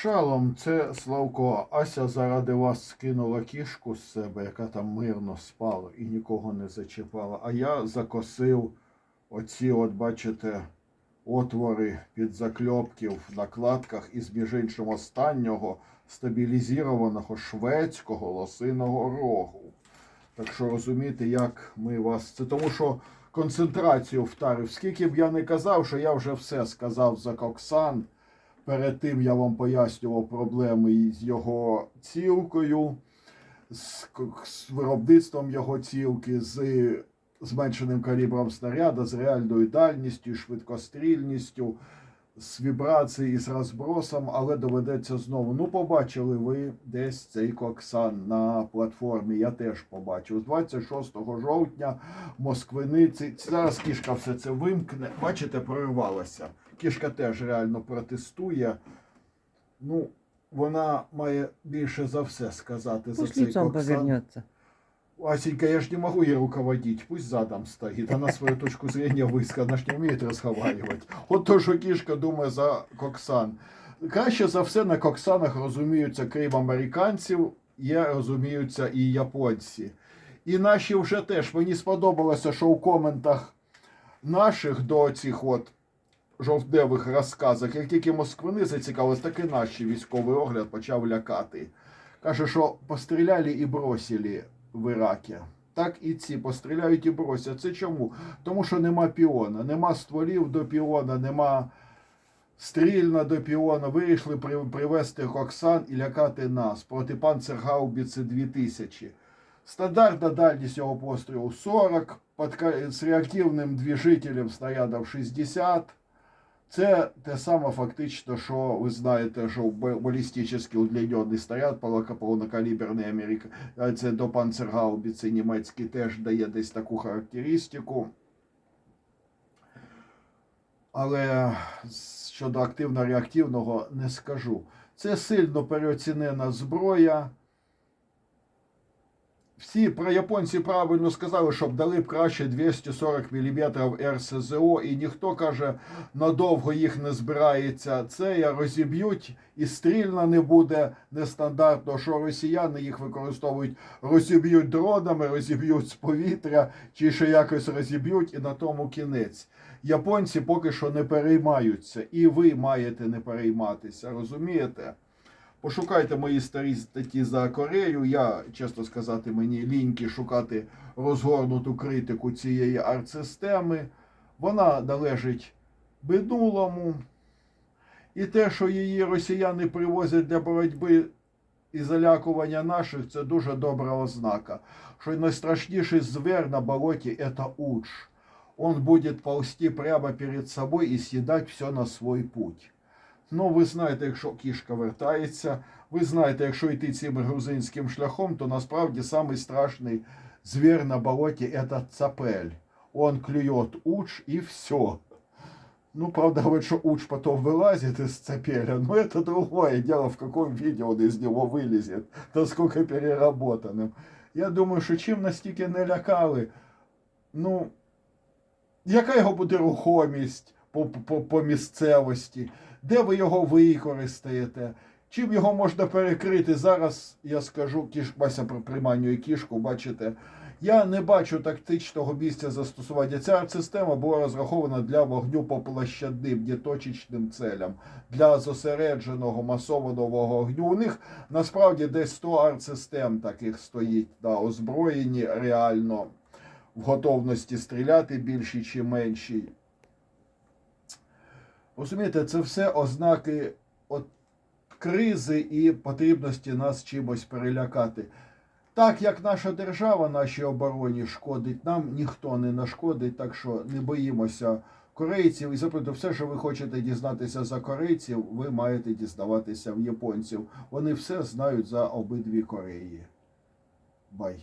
Шалом, це Славко. Ася заради вас скинула кішку з себе, яка там мирно спала і нікого не зачіпала. А я закосив оці, от бачите, отвори під закльопки в накладках із між іншим останнього стабілізованого шведського лосиного рогу. Так що розумієте, як ми вас. Це тому, що концентрацію втарив. Скільки б я не казав, що я вже все сказав за Коксан. Перед тим я вам пояснював проблеми з його цілкою, з, виробництвом його цілки, з зменшеним калібром снаряда, з реальною дальністю, швидкострільністю, з вібрацією і з розбросом, але доведеться знову. Ну, побачили ви десь цей коксан на платформі. Я теж побачив. З 26 жовтня Москвиниці. Зараз кішка все це вимкне. Бачите, прорвалася. Кішка теж реально протестує. Ну, вона має більше за все сказати за Пусть цей коксан. повернется. Асенька, я ж не могу ей руководить, пусть задом стоит. Она свою точку зрения высказала, она ж не умеет разговаривать. От то, що кішка думає за Коксан. Краще за все на Коксанах розуміються, крім американців, є розуміються і японці. І наші вже теж. Мені сподобалося, що у коментах наших до цих от жовтневих розказах, як тільки москвини зацікавились, так і наші військовий огляд почав лякати. Каже, що постріляли і бросили в Іракі. Так і ці постріляють і бросять. Це чому? Тому що нема піона, нема стволів до піона, нема стрільна до піона. Вирішили при- привезти Коксан і лякати нас проти панцергаубіці 2000. Стандартна дальність цього пострілу 40, подка- з реактивним движителем снарядів 60. Це те саме фактично, що ви знаєте, що балістичний удлінений снаряд полока- Америка, це до панцергаубіці німецький теж дає десь таку характеристику. Але щодо активно-реактивного не скажу. Це сильно переоцінена зброя. Всі про японці правильно сказали, щоб дали б краще 240 мм РСЗО, і ніхто каже, надовго їх не збирається. Це я розіб'ють і стрільна не буде нестандартно, що росіяни їх використовують, розіб'ють дронами, розіб'ють з повітря, чи ще якось розіб'ють, і на тому кінець. Японці поки що не переймаються, і ви маєте не перейматися, розумієте? Пошукайте мої старі статті за Корею. Я, чесно сказати, мені ліньки шукати розгорнуту критику цієї артсистеми. Вона належить минулому. І те, що її росіяни привозять для боротьби і залякування наших, це дуже добра ознака. Що найстрашніший звер на болоті це уч. Он будет ползти прямо перед собой і съедать все на свой путь. Ну, ви знаєте, якщо кішка вертається, ви знаєте, якщо йти цим грузинським шляхом, то насправді самий страшний звір на болоті це цапель. Он клюет уч і все. Ну, правда, вот что уч потом вылазит из цапеля, но это другое дело, в каком виде он из него вылезет, насколько переработанным. Я думаю, що чим настільки не лякали, ну, яка його буде рухомість по, по, по місцевості, Де ви його використаєте, чим його можна перекрити? Зараз я скажу, кіш, Вася при- приманює кішку, бачите. Я не бачу тактичного місця застосування. Ця система була розрахована для вогню по площадним, неточечним целям, для зосередженого масованого вогню. У них насправді десь 100 артсистем таких стоїть, да, озброєні реально в готовності стріляти більші чи менші. Розумієте, це все ознаки от кризи і потрібності нас чимось перелякати. Так як наша держава нашій обороні шкодить, нам ніхто не нашкодить, так що не боїмося корейців. І запитую, все, що ви хочете дізнатися за корейців, ви маєте дізнаватися в японців. Вони все знають за обидві Кореї. Бай.